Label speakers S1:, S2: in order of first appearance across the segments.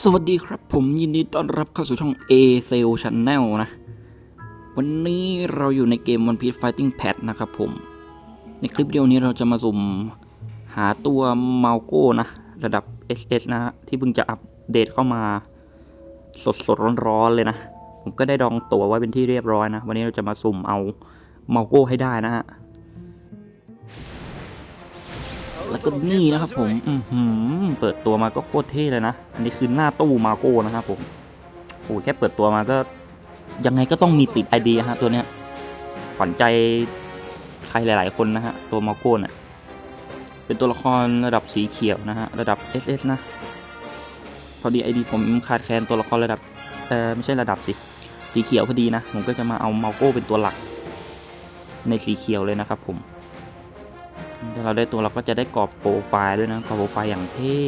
S1: สวัสดีครับผมยินดีต้อนรับเข้าสู่ช่อง A s a l Channel นะ วันนี้เราอยู่ในเกม One Piece Fighting Pad นะครับผม ในคลิปวิดีโอนี้เราจะมาสุ่มหาตัวเมาโก้นะ ระดับ SS นะฮะที่เพิ่งจะอัปเดตเข้ามาสดสดๆร้อนๆเลยนะ ผมก็ได้ดองตัวไว้เป็นที่เรียบร้อยนะ วันนี้เราจะมาสุ่มเอาเมาโก้ให้ได้นะฮะ แล้วก็นี่นะครับผมอือหือเปิดตัวมาก็โคตรเท่เลยนะ อันนี้คือหน้าตู้มาโก้นะครับผมโอ้แค่เปิดตัวมาก็ ยังไงก็ต้องมีติดไอเดียฮะตัวเนี้ยขวัญใจใครหลาย ๆ คนนะฮะ ตัวมาโก้เนี่ยเป็นตัวละครระดับสีเขียวนะฮะ ระดับ SS นะ พอดีไอดีผมขาดแคลนตัวละครระดับเออไม่ใช่ระดับสิสีเขียวพอดีนะ ผมก็จะมาเอามาโก้เป็นตัวหลัก ในสีเขียวเลยนะครับผม ถ้าเราได้ตัวเราก็จะได้กรอบโปรไฟล์ด้วยนะกรอบโปรไฟล์อย่างเท่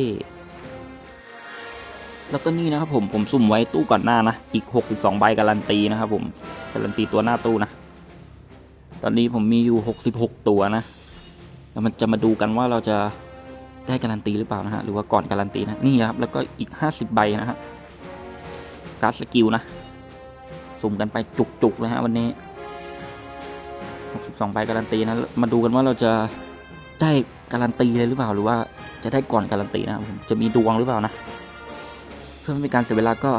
S1: แล้วก็นี่นะครับผมผมสุ่มไว้ตู้ก่อนหน้านะอีก 62 ใบการันตีนะครับผมการันตีตัวหน้าตู้นะ ตอนนี้ผมมีอยู่ 66 ตัวนะแล้วมันจะมาดูกันว่าเราจะได้การันตีหรือเปล่านะฮะหรือว่าก่อนการันตีนะนี่ครับแล้วก็อีก 50 ใบนะฮะการ์ดสกิลนะสุ่มกันไปจุกๆเลยฮะวันนี้ 62 ใบการันตีนะมาดูกันว่าเราจะ ได้การันตีเลยหรือเปล่าหรือว่าจะได้ก่อนการันตีนะครับผมจะมีดวงหรือเปล่านะ เพื่อไม่เป็นการเสียเวลาก็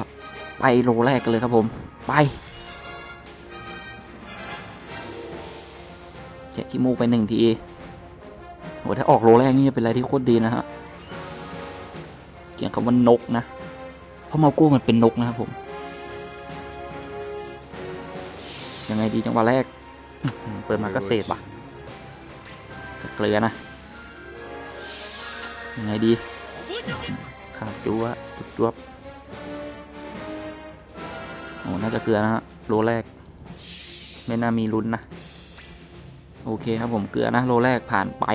S1: ไปโลแรกกันเลยครับผมไปแจกขี้มูกไปหนึ่งทีโหถ้าออกโลแรกนี่จะเป็นอะไรที่โคตรดีนะฮะเขียนคำว่านกนะ เพราะเมาโก้มันเป็นนกนะครับผม ยังไงดีจังหวะแรก เปิดมาก็เศษว่ะ เกลือนะยังไงดีขาดจัวจุบจวบโอ้น่าจะเกลือนะฮะโลแรก ไม่น่ามีลุ้นนะ โอเคครับผมเกลือนะ โลแรกผ่านไป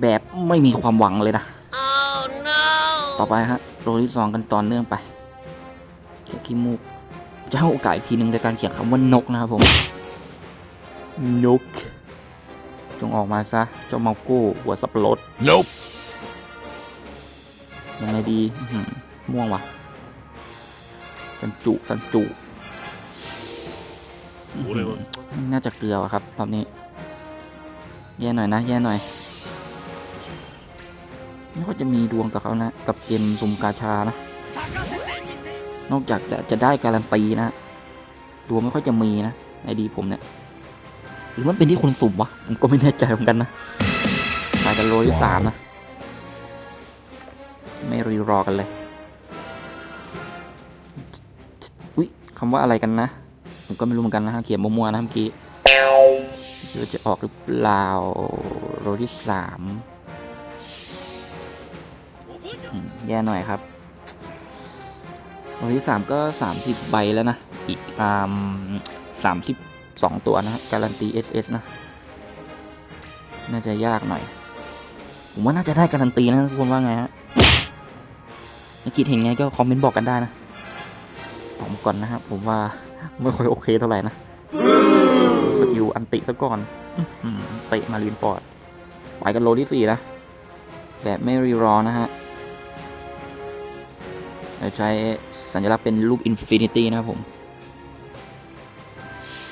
S1: แบบไม่มีความหวังเลยนะต่อไปฮะโลที่สองกันต่อเนื่องไปเขียนขี้มูกจะให้โอกาสอีกทีหนึ่งในการเขียนคำว่านกนะครับผม นก จงออกมาซะ เจ้าเมาโก้หัวสับปะรด
S2: Nope.
S1: ยังไงดีอื้อหือม่วงว่ะสันจุ สันจุอื้อหือน่าจะเกลือว่ะครับรอบนี้ แย่หน่อยนะ แย่หน่อย ไม่ค่อยจะมีดวงกับเขานะ กับเกมซุ่มกาชานะ นอกจากจะจะได้การันตีนะ ดวงไม่ค่อยจะมีนะ ไอดีผมเนี่ย หรือมันเป็นที่คนสุ่มวะ ผมก็ไม่แน่ใจเหมือนกันนะตายกันโลที่สามนะ ไม่รีรอกันเลยอุ๊ยคำว่าอะไรกันนะ ผมก็ไม่รู้เหมือนกันนะเขียนมัวๆนะเมื่อกี้คิดว่าจะออกหรือเปล่าโลที่สามอืมแย่หน่อยครับโลที่สามก็สามสิบใบแล้วนะ อีกอ่าสามสิบ สองตัวนะการันตี SS นะ น่าจะยากหน่อย ผมว่าน่าจะได้การันตีนะทุกคนว่าไงฮะนักกิจเห็นไงก็คอมเมนต์บอกกันได้นะออกมาก่อนนะครับผมว่าไม่ค่อยโอเคเท่าไหร่นะสกิลอันติซะก่อนเตะมารีนฟอร์ดไปกันโลที่สี่นะ แบบไม่รีรอนะฮะใช้สัญลักษณ์เป็นรูปอินฟินิตี้นะครับผม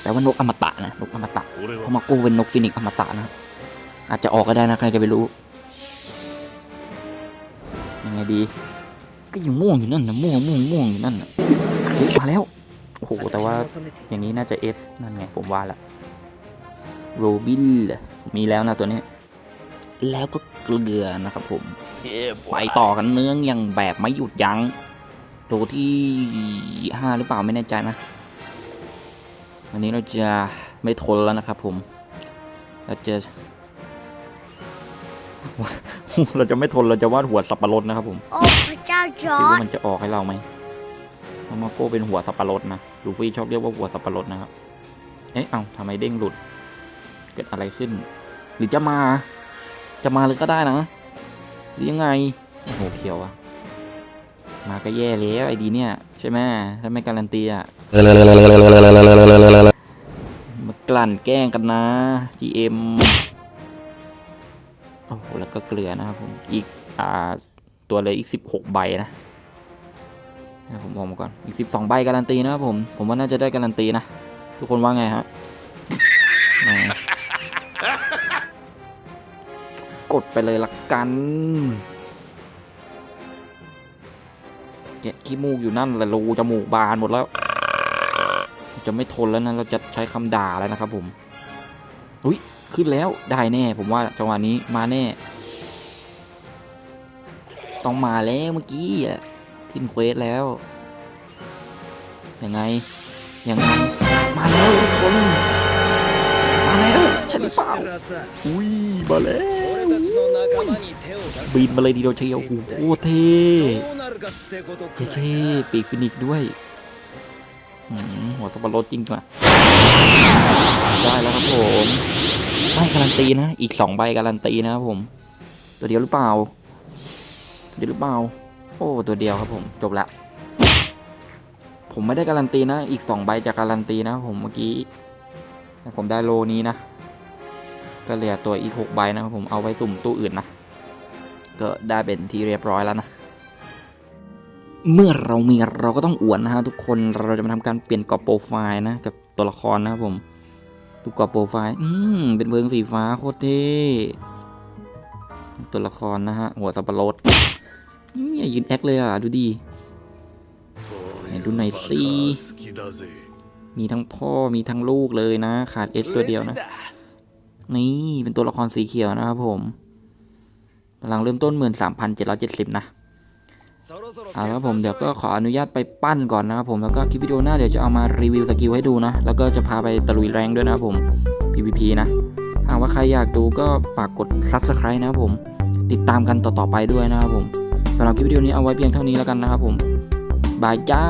S1: แต่ว่านกอมตะนะนกอมตะเพราะมาโก้เป็นนกฟินิกซ์อมตะนะครับอาจจะออกก็ได้นะใครจะไปรู้ยังไงดี ก็ยังม่วงอยู่นั่นนะม่วงม่วงม่วงอยู่นั่นนะเฮ้ยมาแล้วโอ้โหแต่ว่าอย่างนี้น่าจะ S นั่นไงผมว่าละโรบินมีแล้วนะตัวนี้ แล้วก็เกลือนะครับผมไปต่อกันเนื้องยังแบบไม่หยุดยัง้งโลที่ห้าหรือเปล่าไม่แน่ใจนะ วันนี้เราจะไม่ทนแล้วนะครับผมเราจะ เราจะไม่ทนเราจะวาดหัวสับปะรดนะครับผม
S3: โอ้พระเจ้าจอ
S1: คิด
S3: ร์
S1: ว่า
S3: ด
S1: มันจะออกให้เราไหมเพราะมาโก้เป็นหัวสับปะรดนะลูฟี่ชอบเรียกว่าหัวสับปะรดนะครับ เอ๊ะเอ้าทำไมเด้งหลุด เกิดอะไรขึ้น หรือจะมา จะมาเลยก็ได้นะ หรือยังไง โอ้โหเขียวอะมาก็แย่แล้วไอ้ดีเนี่ย ใช่ไหมถ้าไม่การันตีอะมากลั่นแกล้งกันนะ GM โอ้โหแล้วก็เกลือนะครับผมอีกอ่าตัวเลยอีก 16 ใบนะให้ผมบอกมาก่อนอีก 12 ใบการันตีนะครับผม ผมว่าน่าจะได้การันตีนะ ทุกคนว่าไงฮะกดไปเลยละกัน เนี่ยขี้มูกอยู่นั่นแหละรูจมูกบานหมดแล้ว จะไม่ทนแล้วนะเราจะใช้คำด่าแล้วนะครับผมอุ้ยขึ้นแล้วได้แน่ ผมว่าจังหวะนี้มาแน่ ต้องมาแล้วเมื่อกี้อะทิ้นเควสแล้วยังไงยังไงมาแล้วคนมาแล้วฉันเปล่าอุ้ยมาแล้วบินมาเลยดีโดเชียวโอ้โหเท่ เท่ๆปีกฟินิกด้วยหัวสับปะรดจริงว่ะได้แล้วครับผมไม่การันตีนะ อีกสองใบการันตีนะครับผม ตัวเดียวหรือเปล่าเดียวหรือเปล่า โอ้ตัวเดียวครับผมจบละผมไม่ได้การันตีนะ อีกสองใบจากการันตีนะ ผมเมื่อกี้แต่ผมได้โลนี้นะ ก็เหลือตัวอีกหกใบนะครับผมเอาไว้สุ่มตู้อื่นนะ ก็ได้เป็นที่เรียบร้อยแล้วนะ เมื่อเรามีเราก็ต้องอวดนะครับทุกคนเราจะมาทำการเปลี่ยนกรอบโปรไฟล์นะกับตัวละครนะครับผมดูกรอบโปรไฟล์ อืม เป็นเพิงสีฟ้าโคตรเท่ตัวละครนะฮะ หัวสับปะรดอย่ายืนแอคเลยอะ ดูดี
S3: ดูไหนซี่
S1: มีทั้งพ่อมีทั้งลูกเลยนะ ขาดเอสตัวเดียวนะ นี่เป็นตัวละครสีเขียวนะครับผมกำลังเริ่มต้นหมื่นสา
S2: มพัน
S1: เจ็ดร้อยเจ็ดสิบนะาละผมเดี๋ยวก็ขออนุญาตไปปั้นก่อนนะครับผมแล้วก็คลิปวิดีโอหน้าเดี๋ยวจะเอามารีวิวสกิลให้ดูนะแล้วก็จะพาไปตะลุยแรงด้วยนะครับผม PVP นะถ้าหากว่าใครอยากดูก็ฝากกด Subscribe นะครับผมติดตามกันต่อๆไปด้วยนะครับผมสำหรับคลิปวิดีโอนี้เอาไว้เพียงเท่านี้แล้วกันนะครับผมบายจ้า